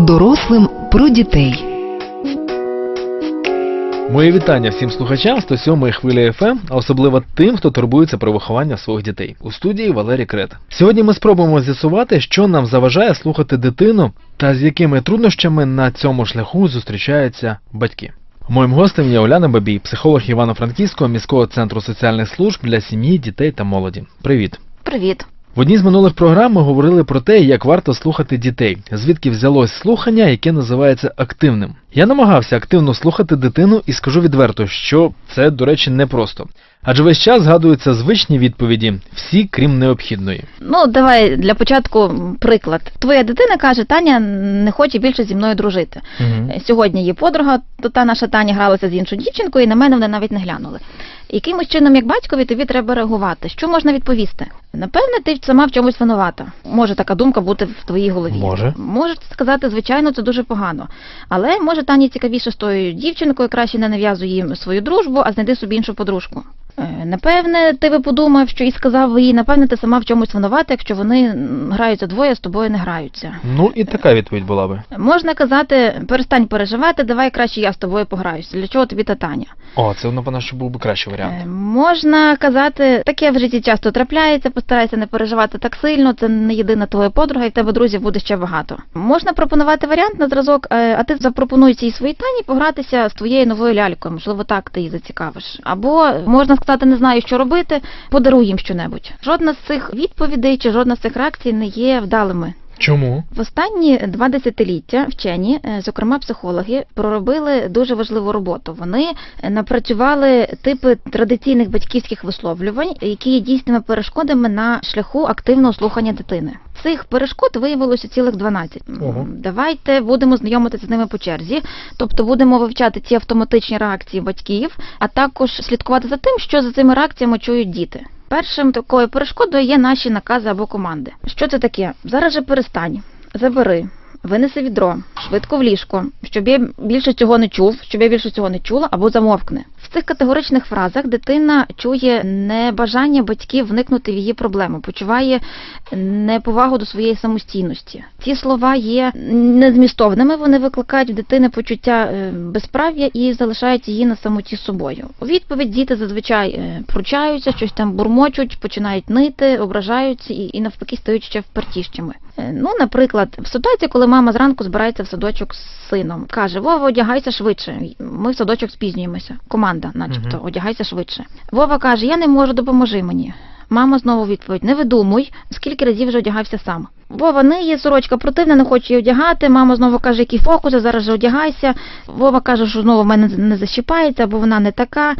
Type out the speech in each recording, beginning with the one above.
Дорослим про дітей. Мої вітання всім слухачам 107-ї хвилі ФМ, а особливо тим, хто турбується про виховання своїх дітей. У студії Валерій Крет. Сьогодні ми спробуємо з'ясувати, що нам заважає слухати дитину та з якими труднощами на цьому шляху зустрічаються батьки. Моїм гостем є Оляна Бабій, психолог Івано-Франківського міського центру соціальних служб для сім'ї, дітей та молоді. Привіт! Привіт. В одній з минулих програм ми говорили про те, як варто слухати дітей, звідки взялось слухання, яке називається активним. Я намагався активно слухати дитину і скажу відверто, що це, до речі, непросто. Адже весь час згадуються звичні відповіді, всі крім необхідної. Ну, давай для початку приклад. Твоя дитина каже, Таня не хоче більше зі мною дружити. Е, Сьогодні є подруга, то та наша Таня гралася з іншою дівчинкою, і на мене вони навіть не глянули. Якимось чином, як батькові, тобі треба реагувати. Що можна відповісти? Напевне, ти сама в чомусь винувата. Може така думка бути в твоїй голові. Може. Можеш сказати, звичайно, це дуже погано. Але може Тані цікавіше з тою дівчинкою, краще не нав'язуй їм свою дружбу, а знайди собі іншу подружку. Е, Напевне, ти би подумав, що і сказав їй, напевне, ти сама в чомусь винувата, якщо вони граються двоє, з тобою не граються. Ну і така відповідь була би. Можна казати, перестань переживати, давай краще я з тобою пограюся. Для чого тобі та Таня? О, це напевно, що був би кращий варіант. Е, Можна казати, таке в житті часто трапляється, постарайся не переживати так сильно, це не єдина твоя подруга, і в тебе друзів буде ще багато. Можна пропонувати варіант на зразок, е, а ти запропонуй цій своїй тані погратися з твоєю новою лялькою, можливо, так ти її зацікавиш. Або можна сказати, не знаю, що робити, подаруй їм щонебудь. Жодна з цих відповідей чи жодна з цих реакцій не є вдалими. Чому? В останні два десятиліття вчені, е, зокрема психологи, проробили дуже важливу роботу. Вони е, напрацювали типи традиційних батьківських висловлювань, які є дійсними перешкодами на шляху активного слухання дитини. Цих перешкод виявилося цілих 12. Ого. Давайте будемо знайомитися з ними по черзі, тобто будемо вивчати ці автоматичні реакції батьків, а також слідкувати за тим, що за цими реакціями чують діти. Першим такою перешкодою є наші накази або команди. Що це таке? Зараз же перестань, забери, винеси відро, швидко в ліжко, щоб я більше цього не чув, щоб я більше цього не чула, або замовкни. Цих категоричних фразах дитина чує небажання батьків вникнути в її проблему, почуває неповагу до своєї самостійності. Ці слова є незмістовними, вони викликають в дитини почуття е, безправ'я і залишають її на самоті з собою. У відповідь діти зазвичай е, пручаються, щось там бурмочуть, починають нити, ображаються і, і навпаки стають ще впертішими. Е, Ну, наприклад, в ситуації, коли мама зранку збирається в садочок з сином, каже: Вова, одягайся швидше. Ми в садочок спізнюємося. Команда, начебто, угу. одягайся швидше. Вова каже: Я не можу, допоможи мені. Мама знову відповідь: Не видумуй, скільки разів вже одягався сам. Вова не є сорочка противна, не хоче її одягати. Мама знову каже, які фокуси, зараз же одягайся. Вова каже, що знову в мене не защіпається, або вона не така.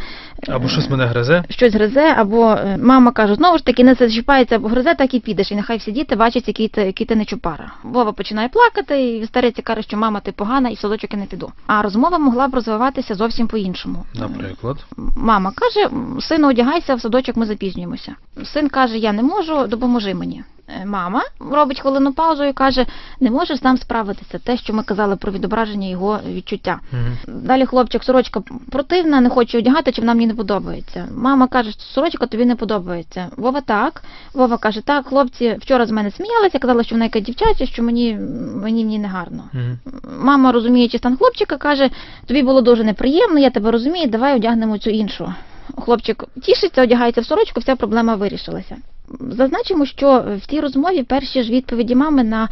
Або щось мене гризе. Щось гризе, або е, мама каже, знову ж таки не зачіпається, або гризе, так і підеш. І нехай всі діти бачать, який ти, який ти не чупара. Вова починає плакати, і старець каже, що мама ти погана, і в садочок я не піду. А розмова могла б розвиватися зовсім по-іншому. Наприклад. Мама каже, сину, одягайся, в садочок ми запізнюємося. Син каже, я не можу, допоможи мені. Е, Мама робить хвилину паузу і каже, не можеш сам справитися. Те, що ми казали про відображення його відчуття. Мгм. Далі хлопчик, сорочка противна, не хоче одягати, чи вона мені не подобається. Мама каже, що сорочка тобі не подобається. Вова так. Вова каже, так, хлопці вчора з мене сміялися, казали, що вона яка дівчача, що мені мені в ній не гарно. Мгм. Мама, розуміючи стан хлопчика, каже, тобі було дуже неприємно, я тебе розумію, давай одягнемо цю іншу. Хлопчик тішиться, одягається в сорочку, вся проблема вирішилася. Зазначимо, що в цій розмові перші ж відповіді мами на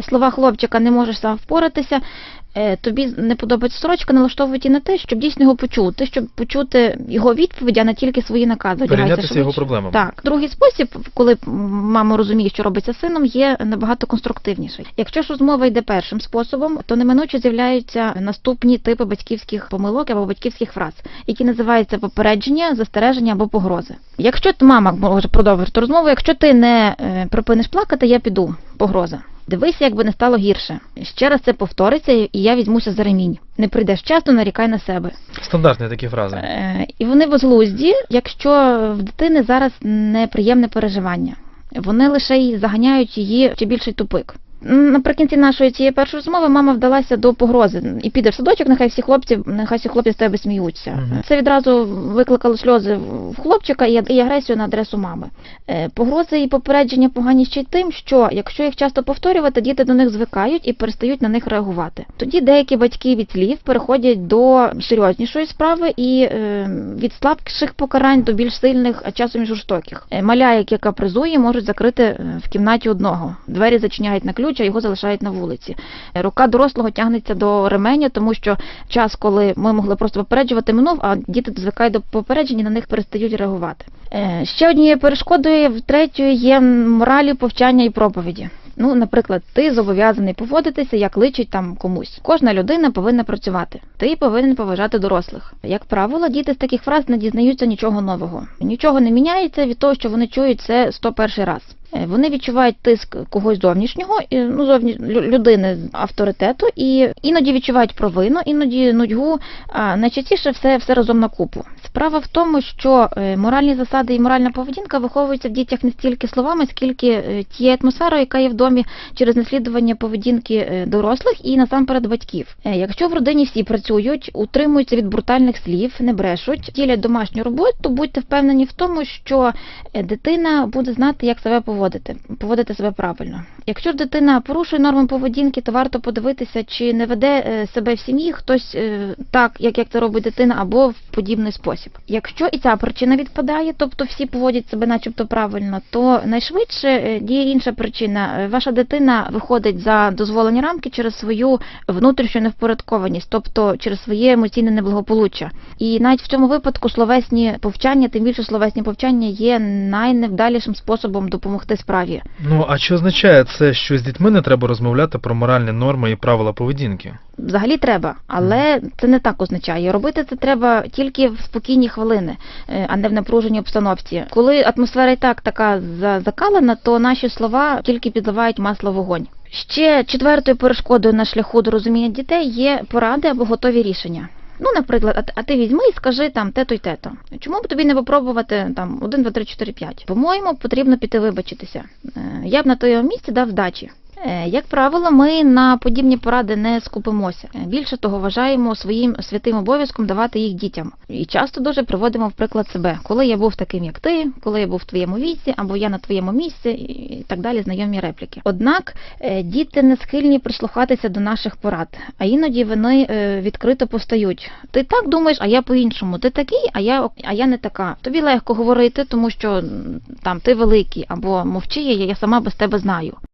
слова хлопчика не можеш сам впоратися. Е, Тобі не подобається сорочка, налаштовують і на те, щоб дійсно його почути, щоб почути його відповіді, а не тільки свої накази. Перейнятися його проблемами. Так, другий спосіб, коли мама розуміє, що робиться сином, є набагато конструктивніший. Якщо ж розмова йде першим способом, то неминуче з'являються наступні типи батьківських помилок або батьківських фраз, які називаються попередження, застереження або погрози. Якщо мама може продовжити розмову, якщо ти не е, припиниш плакати, я піду. Погроза. Дивися, якби не стало гірше. Ще раз це повториться, і я візьмуся за ремінь. Не прийдеш часто, нарікай на себе. Стандартні такі фрази. Е, І вони безглузді, якщо в дитини зараз неприємне переживання. Вони лише й заганяють її ще більший тупик. Наприкінці нашої цієї першої розмови мама вдалася до погрози. І піде в садочок, нехай всі хлопці, нехай всі хлопці з тебе сміються. Мгм. Це відразу викликало сльози в хлопчика і агресію на адресу мами. Е, Погрози і попередження погані ще й тим, що якщо їх часто повторювати, діти до них звикають і перестають на них реагувати. Тоді деякі батьки від слів переходять до серйознішої справи і е, від слабших покарань до більш сильних, а часом жорстоких. Е, Маля, яке капризує, можуть закрити в кімнаті одного. Двері зачиняють на ключ, а його залишають на вулиці. Рука дорослого тягнеться до ременя, тому що час, коли ми могли просто попереджувати, минув, а діти звикають до попереджень і на них перестають реагувати. Е, Ще однією перешкодою, в третьої є моралі, повчання і проповіді. Ну, наприклад, ти зобов'язаний поводитися, як личить там комусь. Кожна людина повинна працювати. Ти повинен поважати дорослих. Як правило, діти з таких фраз не дізнаються нічого нового. Нічого не міняється від того, що вони чують це 101 раз. Е, Вони відчувають тиск когось зовнішнього, ну зовні людини з авторитету, і іноді відчувають провину, іноді нудьгу. А найчастіше все, все разом на купу. Справа в тому, що е, моральні засади і моральна поведінка виховуються в дітях не стільки словами, скільки е, тією атмосферою, яка є в домі через наслідування поведінки дорослих і насамперед батьків. Якщо в родині всі працюють, утримуються від брутальних слів, не брешуть, ділять домашню роботу, будьте впевнені в тому, що дитина буде знати, як себе поводити, поводити себе правильно. Якщо дитина порушує норми поведінки, то варто подивитися, чи не веде е, себе в сім'ї хтось е, так, як, як це робить дитина, або в подібний спосіб. Якщо і ця причина відпадає, тобто всі поводять себе начебто правильно, то найшвидше е, діє інша причина. Ваша дитина виходить за дозволені рамки через свою внутрішню невпорядкованість, тобто через своє емоційне неблагополуччя. І навіть в цьому випадку словесні повчання, тим більше словесні повчання є найневдалішим способом допомогти справі. Ну а що означає це, що з дітьми не треба розмовляти про моральні норми і правила поведінки? Взагалі треба, але це не так означає. Робити це треба тільки в спокійні хвилини, е, а не в напруженій обстановці. Коли атмосфера і так така за- закалена, то наші слова тільки підливають масло в вогонь. Ще четвертою перешкодою на шляху до розуміння дітей є поради або готові рішення. Ну, наприклад, а, ти візьми і скажи там те-то й те-то. Чому б тобі не попробувати там 1, 2, 3, 4, 5? По-моєму, потрібно піти вибачитися. Е, Я б на твоєму місці дав здачі. Е, Як правило, ми на подібні поради не скупимося. Е, Більше того, вважаємо своїм святим обов'язком давати їх дітям. І часто дуже приводимо в приклад себе, коли я був таким, як ти, коли я був в твоєму віці, або я на твоєму місці, і так далі, знайомі репліки. Однак е, діти не схильні прислухатися до наших порад, а іноді вони відкрито постають. Ти так думаєш, а я по-іншому. Ти такий, а я а я не така. Тобі легко говорити, тому що там ти великий, або мовчи, я сама без тебе знаю.